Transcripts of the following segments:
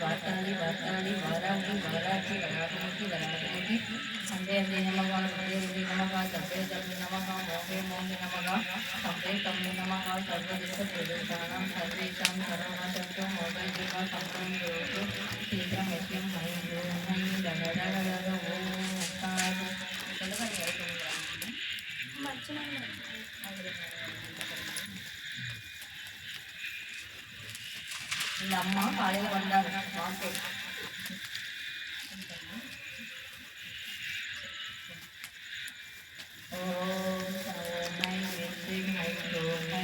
வார்த்தாளி வார்த்தாளி வாராகி வாராகி வராகமுகி வராகமுகி சந்தே அந்தே நமகா சந்தே அந்தே நமகா சந்தே தம்பி நமகா மோகே மோகி நமகா. சம்பே தம்பி நமகா சர்வதிச பிரதேசானாம் சர்வேஷாம் சரவணசந்தோ மோகே தேவா சம்பரம் யோகு சீக்கிரம் எஸ்யம் ஹை ஓம் ஹை இந்த அம்மா காலையில வந்தாங்க மார்க்கெட் ஓம் சரவணை வெற்றிம் ஐந்தோமை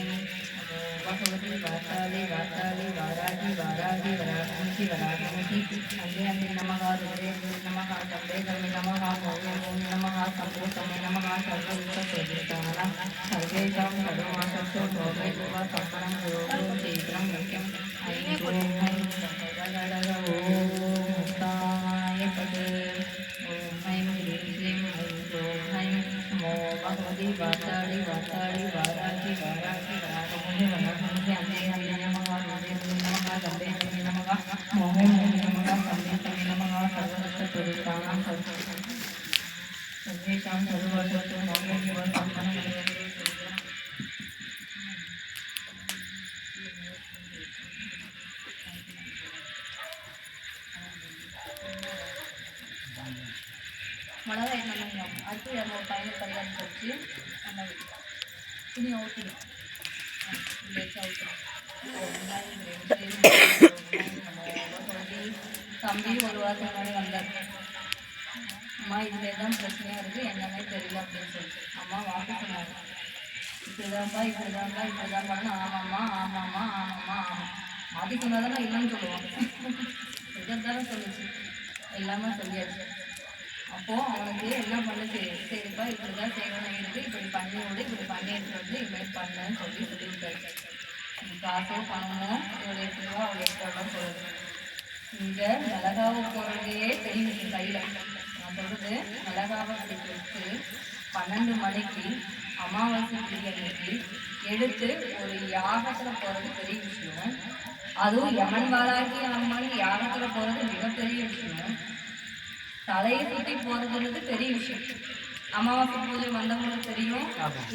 பகவதி வாசாலி வாசாலி வாராகி வாராகி வராகமுகி வராகமுகி அங்கே அங்கே நமகா ருதே நமகா சம்பே தம்மி நமகா மோகே மோகி நமகா சம்போ தம்மி நமகா சர்வேஷாம் சர்வவசத்தோ மோகே துவா சம்பரம் யோகோ சீக்கிரம் மிளகாய் என்ன அடுத்து இரநூறு பையன் பரிகாரம் வச்சு நம்ம துணி ஊற்றணும் தம்பி ஒரு வாரத்துக்கு முன்னாடி வந்தார் அம்மா இதில் தான் பிரச்சனையாக இருக்குது என்னன்னே தெரியல அப்படின்னு சொல்லிட்டு. அம்மா வாக்கு சொன்னாங்க. இப்படிதான்ப்பா இப்படிதான்ப்பா இப்படிதான் பண்ண ஆமாம்மா ஆமாம்மா ஆமாம்மா. ஆமாம் மாற்றி சொன்னாதானே இல்லைன்னு சொல்லுவாங்க. இதைத்தானே சொல்லுச்சு. எல்லாமே சொல்லியாச்சு. அப்போது அவனுக்கு என்ன பண்ணுச்சு? சரிப்பா இப்படி தான் செய்யணும் இருக்கு இப்படி பண்ணி விடு இப்படி பண்ணிட்டு வந்து இப்படி பண்ணுன்னு சொல்லி சொல்லியிருக்காரு காசோ பணமோ இவ்வளோ எட்டு ரூபா அவ்வளோ எட்டு ரூபா சொல்லுது. இங்கே மிளகாவை போடுறதே தெரியும் கையில் கையில. சொல்றது மிளகாவை வச்சு பன்னெண்டு மணிக்கு அமாவாசை பிரியன்னைக்கு எடுத்து ஒரு யாகத்துல போறது பெரிய விஷயம். அதுவும் யமன் வாராகி அம்மன் யாகத்துல போறது மிகப்பெரிய விஷயம். தலையை சுத்தி போறதுன்றது பெரிய விஷயம். அமாவாசை பூஜை வந்தவங்களுக்கு தெரியும்.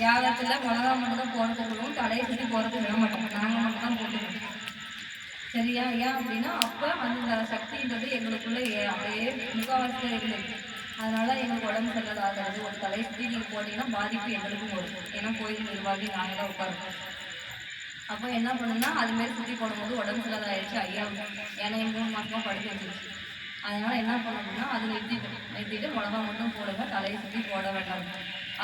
யாகத்துல மிளகா மட்டும் தான் போறதுக்குள்ளும் தலையை சுத்தி போறது விட மாட்டோம். நாங்க மட்டும் தான் போட்டுக்கணும் சரியா ஏன் அப்படின்னா அப்ப அந்த சக்தின்றது எங்களுக்குள்ளே அப்படியே முகாவாசியில் இருந்தது. அதனால எங்களுக்கு உடம்பு சரியில்லாதது ஒரு தலையை சுற்றி நீங்கள் போட்டிங்கன்னா பாதிப்பு எங்களுக்கும் வரும். ஏன்னா கோயில் நிர்வாகி நாங்கள் தான் உட்காருவோம். அப்போ என்ன பண்ணுன்னா அதுமாரி சுற்றி போடும்போது உடம்பு சரியில்லாத ஆயிடுச்சு ஐயா. ஏன்னா எங்கள் மூணு மாதமாக படுத்து வச்சிருச்சு. அதனால் என்ன பண்ணணும்னா அதில் நிறுத்திட்டு நிறுத்திட்டு மிளகா மட்டும் போடுங்க தலையை சுற்றி போட வேண்டாம்.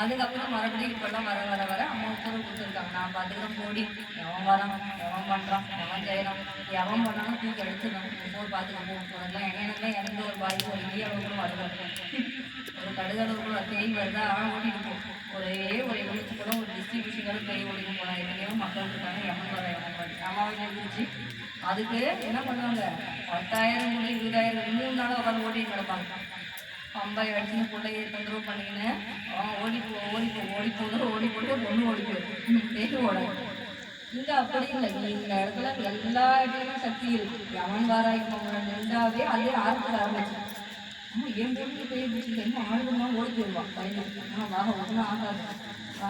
அதுக்கப்புறம் மறுபடியும் இப்போல்லாம் வர வர வர அம்மா உத்தரவு கொடுத்துருக்காங்க. நான் பார்த்துக்கிறேன் போடி எவன் வரான் எவன் பண்ணுறான் எவன் செய்கிறான் எவன் பண்ணாலும் தூக்கி அடிச்சிடணும் போர் பார்த்துக்க போ உனக்குலாம் எனக்குலாம் எந்த ஒரு பாதிப்பு ஒரு இடி அளவு கூட வருது ஒரு கடுகளவு கூட தேய் வருதா? அவன் ஓட்டிட்டு போகும் ஒரே ஒரு எழுத்து கூட ஒரு டிஸ்ட்ரிபியூஷன் கூட தேய் ஓடிட்டு போனா எங்கேயோ மக்கள் இருக்காங்க எவன் வர எவன் வர அம்மாவை இருந்துச்சு. அதுக்கு என்ன பண்ணுவாங்க? பத்தாயிரம் கூட இருபதாயிரம் மூணு நாள் உட்காந்து ஓட்டிட்டு கிடப்பாங்க. பம்பாய் அடிச்சுன்னு பிள்ளைய தொந்தரவு பண்ணிக்கின்னு அவன் ஓடி போ ஓடி போ ஓடி போதும் ஓடி போட்டு பொண்ணு ஓடி போயிடும். ஓடும் ஓடாது. இங்க அப்படி இல்லை. இந்த இடத்துல எல்லா இடத்துலையும் சக்தி இருக்கு. அவன் வாராய் நின்றாவே அதே ஆரம்பிச்சு ஆரம்பிச்சு. அம்மா என் பொண்ணு போயிடுச்சு என்ன ஆளுமா ஓடி போயிடுவான் பையன் ஆனால் வாக ஒன்றும் ஆகாது.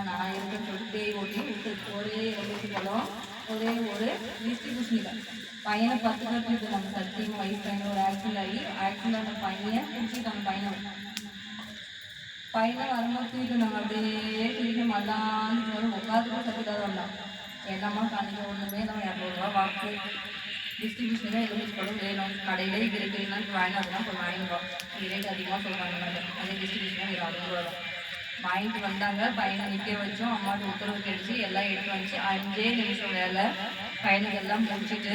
நான் இருக்கேன்னு சொல்லி பேய் ஓட்டி விட்டு ஒரே எலுமிச்சு பழம் ஒரே ஒரு டிஸ்ட்ரிபியூஷன் தான் பையனை பத்து கட்டு நம்ம சத்தியம் வயசு பையன் ஒரு ஆக்சிடென்ட் ஆகி ஆக்சிடென்ட் அந்த பையன் பிடிச்சிட்டு பிடிச்சிட்டாங்க பையனை பையனை வரும்போது தூக்கிட்டு நம்ம அப்படியே தூக்கிட்டு மல்லாந்து போகிறோம் உட்காந்து கூட சத்துக்காக வரலாம் என்னம்மா காணிக்க ஒன்றுமே நம்ம இரநூறுவா வாக்கு டிஸ்ட்ரிபியூஷன் தான் எதுவும் பழம் வேணும் கடையிலே இது இருக்கிறீங்கன்னா வாங்கினா போய் வாங்கிடுவோம். ரேட் அதிகமாக சொல்கிறாங்க அதே டிஸ்ட்ரிபியூஷனாக இது அறுபது ரூபா தான் வாங்கிட்டு வந்தாங்க. பையனை நிற்க வச்சோம். அம்மாவுக்கு உத்தரவு கிடைச்சி எல்லாம் எடுத்து வந்துச்சு. அஞ்சே நிமிஷம் வேலை. பையனுக்கு எல்லாம் முடிச்சுட்டு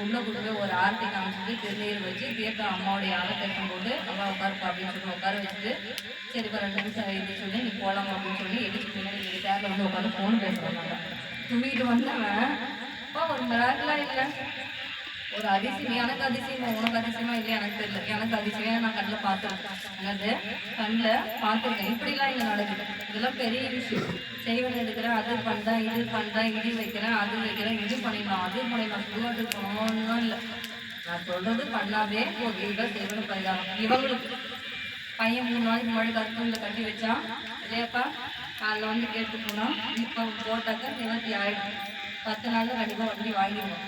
உள்ளே கொண்டு போய் ஒரு ஆர்த்தி காமிச்சிட்டு திருநீர் வச்சு தீர்த்தம் அம்மாவுடைய ஆகத்தேசம் போட்டு அம்மா உட்காருப்பா அப்படின்னு சொல்லி உட்கார வச்சுட்டு சரி இப்போ ரெண்டு நிமிஷம் இது சொல்லி நீ போகலாம் அப்படின்னு சொல்லி எடிச்சு பின்னாடி எங்கள் தேரில் வந்து உட்காந்து ஃபோன் பேசுகிறாங்க தூங்கிட்டு வந்தவன் அப்பா ஒரு மிராக்கெலாம் இல்லை. ஒரு அதிசயம். எனக்கு அதிசயமா உனக்கு அதிசயமா இல்லையா? எனக்கு தெரியல. எனக்கு அதிசயம் நான் கண்ணில் பார்த்துருக்கேன். என்னது கண்ணில் பார்த்துருக்கேன். இப்படிலாம் இங்கே நடக்குது. இதெல்லாம் பெரிய விஷயம் செய்வன் எடுக்கிறேன் அது பண்ணுறேன் இது பண்ணுறேன் இது வைக்கிறேன் அது வைக்கிறேன் இது பண்ணிடலாம் அது பண்ணிடலாம் சுடுகாட்டுக்கு போகணும்னு இல்லை. நான் சொல்றது பண்ணாவே போகுது இதுதான் செய்வன பரிதாபம். இவங்களுக்கு பையன் மூணு நாளைக்கு முன்னாடி கருத்துல கட்டி வச்சான் இல்லையாப்பா? காலைல வந்து கேட்டு போனோம் இப்போ போட்டாக்கா நிவர்த்தி ஆகிடும் பத்து நாளில் கண்டிப்பாக வண்டி வாங்கிடுவோம்.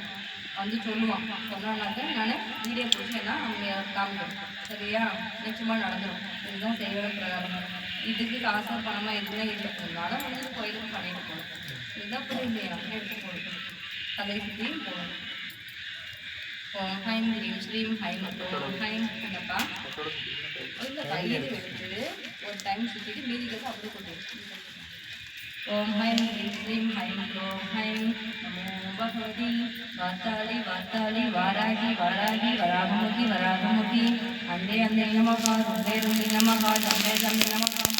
வந்து சொல்லுவான். சொன்னானாக்க நான் வீடியோ பிடிச்சேன்னா அவங்க காமிக்கணும் சரியா? நிச்சயமா நடந்துடும் இதுதான் செய்வன பிரகாரம். இதுக்கு காசா பணமா எதுவுமே இல்லை. இருந்தாலும் வந்து கோயிலுக்கு பண்ணிட்டு போகணும். இதுதான் புரியுது எடுத்து போகணும். தலை சுற்றியும் போகணும். ஓம் ஹைம் ஹ்ரீம் ஸ்ரீம் ஹைம். ஓம் ஹைம் என்னப்பா இல்லைப்பா இது எடுத்து ஒரு டைம் சுற்றிட்டு மீதி கேட்டு அப்படியே கொண்டு ஓம் ஹைம் ஹ்ரீம் ஸ்ரீம் ஹைம் ஓம் ஹைம் நமோ பகவதி வாத்தாளி வாத்தாளி வாராகி வாராகி வராகமுகி வராகமுகி அந்தே அந்தே நமகா ருந்தே ருந்தி நமகா தந்தே தந்தி நமகா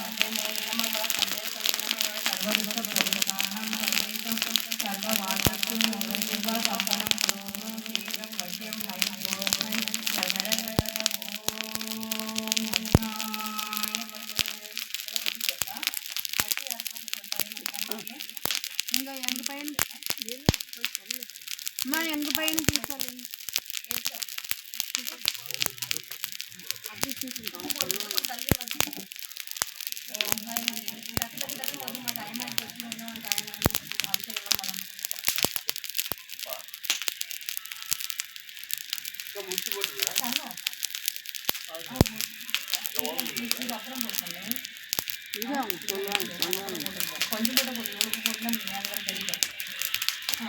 உச்சி கூட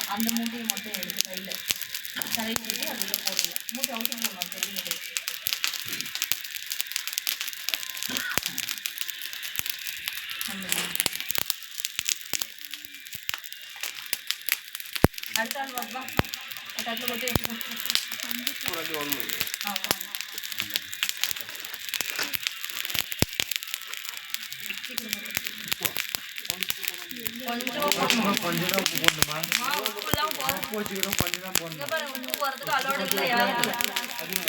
அந்த மூட்டையை மட்டும் எடுத்து கையில் தலை கட்டி அதில் போடல மூட்டை அவுட்டு போடணும் தெரியல அடுத்த ஆள் தட்டில் போட்டு கொஞ்சம் போடணும். கொஞ்சம் தான் உப்பு போடணுமா உப்பு வச்சுக்கிறோம் கொஞ்சம் தான் போடணும் இங்க பாரு, உப்பு போடுறதுக்கு allowed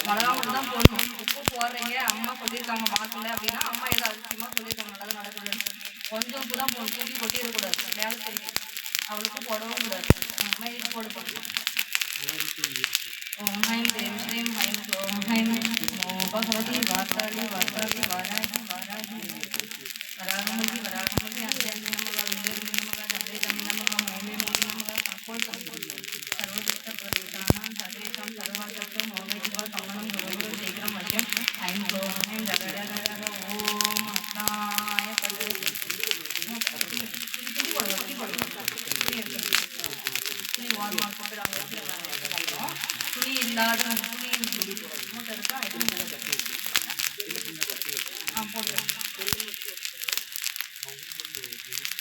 மிளகா மட்டும் தான் போடணும். உப்பு போடுறீங்க, அம்மா சொல்லியிருக்காங்க மாத்தல அப்படின்னா, அம்மா ஏதோ அதிசயமா சொல்லியிருக்காங்க, நல்லது நடக்குதுன்னு. கொஞ்சம் உப்பு தான் போடணும், தூக்கி கொட்டிடக்கூடாது. வேலை தெரியும். அவளுக்கும் போடவும் கூடாது. அம்மா இது போடு, போடு. ஓம் ஹைம் தேம் ஸ்ரீம் ஹைம் ஓம் ஹைம் நமோ பகவதி வாசாலி வாசாலி வாராகி வாராகி வராகமுகி வராகமுகி அந்தே அந்தே நமக விந்தே விந்தே நமக தந்தே தந்தி நமக மோமே மோமே நமக சர்வோல் சர்வதிஷ்ட பிரதேசானாம் சர்வேஷாம் சர்வாசக்தோ மோகஜிவா சமணம் குருகுரு சீக்கிரம் வசியம் ஐம் ஓம் ஹைம் ஜகடகடக ஓம் அஸ்னாய பது துணி போடுங்க துணி போடுங்க துணி எடுத்து துணி வார்மா போட்டு அவங்க வச்சுருக்காங்க துணி இல்லாத துணி மூட்டை இருக்கா எடுத்து ஆ போட்டு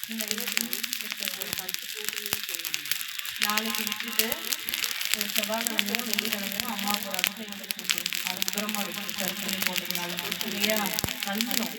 இந்த இது நாளைக்கு விட்டுட்டு ஒரு வெள்ளிக்கிழமையும் அம்மாவுக்கு ஒரு அபிஷேகம் வச்சுட்டு அதுக்கப்புறமா வச்சு கருத்து போட்டுக்கலாம் சரியா கல்விடும்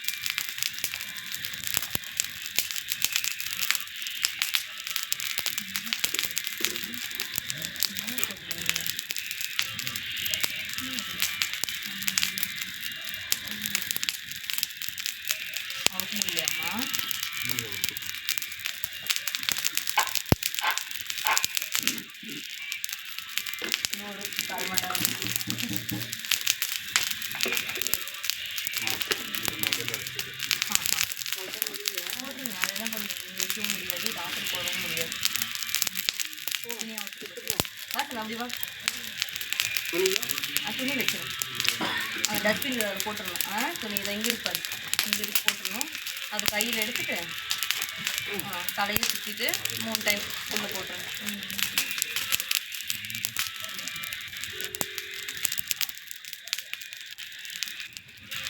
வாசல் துணி வச்சிடும் டஸ்ட்பின் போட்டுடணும் ஆ துணி இதை இங்கே இருக்காது இங்கே இருக்கு போட்டுடணும் அது கையில் எடுத்துட்டு தலையை சுற்றிட்டு மூணு டைம் உள்ள போட்டுருங்க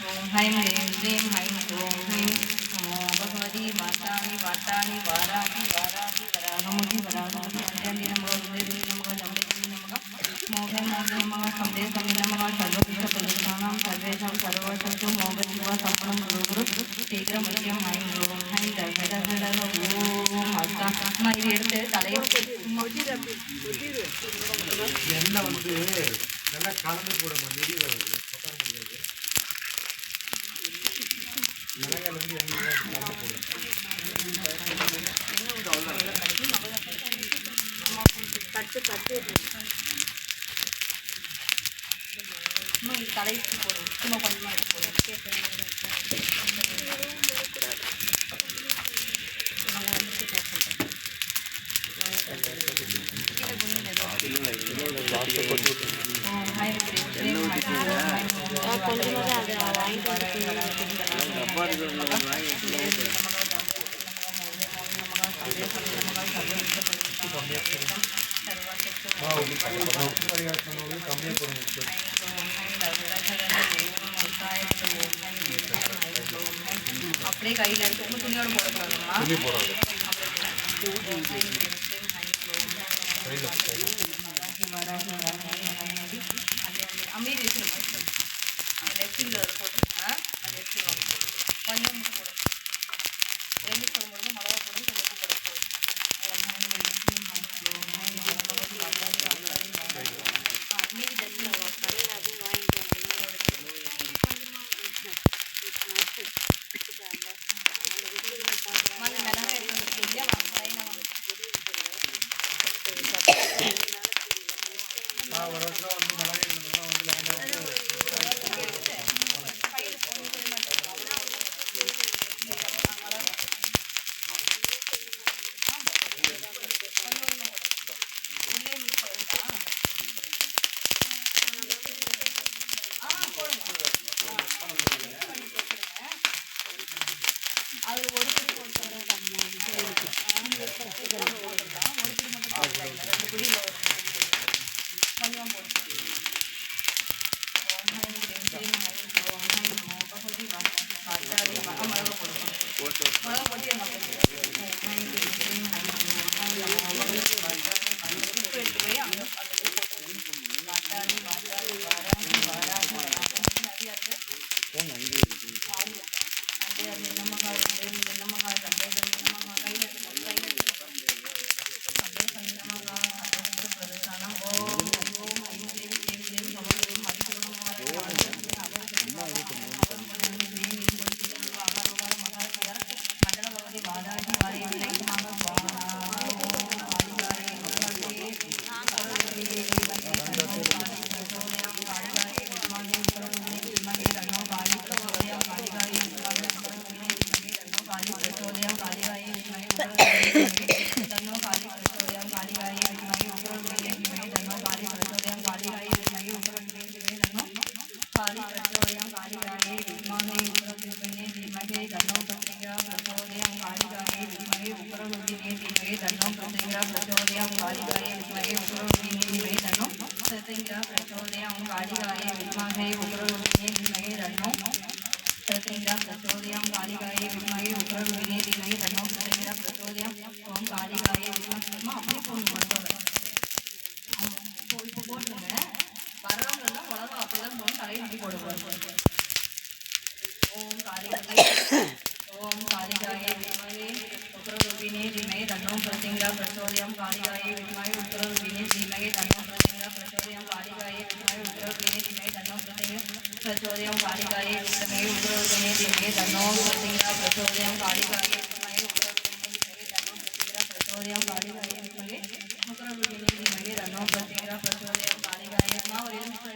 ஓம் ஹைம் ஹ்ரீம் ஹைம் ஓம் ஹைம் நமோ பகவதி வாட்டாணி வாட்டாணி சந்தி நமக சர்வபிஷ்ட பிரதிஷ்டானாம் சர்வேஷாம் சர்வசத்து மோகதி சம்பளம் குரு சீக்கிரம் முக்கியம் ஹைம் ஓம் அஸ்தா அம்மா இது எடுத்து தலையை எண்ணெய் வந்து நல்லா கலந்து வருது உட்கார முடியாது மிளகாய் வந்து எண்ணெய் கலந்து தலைக்கு போடும் சும்மா கொஞ்சமாக எடுத்து போடும் பரிகாரம் சொன்னது கம்மியாக அப்படியே கையில் எடுத்து துணியோட போடக்கூடாதுங்களா துணி போடாது அமைதி வச்சிருங்க போட்டுருங்க அது எடுத்துருவாங்க கொஞ்சம் மட்டும் ரெண்டு போடும்போது மிளகா போடும் கொஞ்சம் உப்பு போட போதும் மீதி டஸ்ட்பின் வரும் மண் மிளகாய் எடுத்து வந்துருக்கீங்க வாங்க லைனாக வாங்க நான் ஒரு வருஷம் வந்து மிளகாய் இருந்ததுன்னா வந்து லைனாக வந்து அது ஒரு பிடி போட்டு ஒரு பிடி மட்டும் போடல ரெண்டு பிடி கொஞ்சம் போட்டு ஓம் ஹைம் க்ரீம் க்ரீம் ஹைம் ஓம் நமோ பகவதி வாசாரி மிளகா போடுவோம் மிளகா போட்டு என்ன ஓம் ஹைம் க்ரீம் க்ரீம் ஹைம் ஓம் ஹைம் நமோ பகவதி வாசாரி உப்பு எடுத்து போய் அந்த அதில் போட்டு வாசாரி வாசாரி வாராகி வாராகி வாராகி நிறையா இருக்குது அண்டே அண்டே நமகா அண்டே அண்டே நமகா அண்டே அண்டே நமகா கையில் எடுத்து கையில் எடுத்து அண்டே அண்டே நமகா அண்டே பிரதேசானம் ஓம் ஓம் ஐம் க்ரீம் க்ரீம் க்ரீம் நமோ க்ரீம் மதிப்பு மண்டல பகவதி வாதாகி வாரிய விலைக்குமாக சுவாஹா ஓம் ஆதிகாரி பிரச்சோதயம் பிரச்சோதயம் காளிகாயே வித்மகே உக்ரரூபிணே தீமகி தன்னோ பிரச்சோதயம் பிரச்சோதயம் ஓம் காளிகாயே வித்மகே அப்படியே போடணும் மண்டபம் ஆமா. இப்போ இப்போ போட்டுருங்க. வர்றவங்க எல்லாம் மிளகா அப்படிதான் போட்டு தலையை நம்பி போடுவாங்க ஓம் காளிகாயே ஓம் காளிகாயே வித்மகே உக்ரரூபிணே தீமகி தன்னோ பிரச்சோதயா பிரச்சோதயம் காளிகாயே வித்மகே உக்ரரூபிணே தீமகி தன்னோ பிரச்சோதயா பிரச்சோதயம் காளிகாயே வித்மகே உக்ரரூபிணே தீமகி தன்னோ பிரச்சோதயம் பிரச்சோதயம் காளிகாயே வித்மகே உக்ரரூபிணே தீமகி தன்னோ பிரச்சோதயா பிரச்சோதயம் காளிகாயே வித்மகே உக்ரரூபிணே தீமகி தன்னோ பிரச்சோதயா பிரச்சோதயம் காளிகாயே வித்மகே தன்னோ பிரச்சோதயா பிரச்சோதயம் காளிகாயே அம்மா ஒரு நிமிஷம்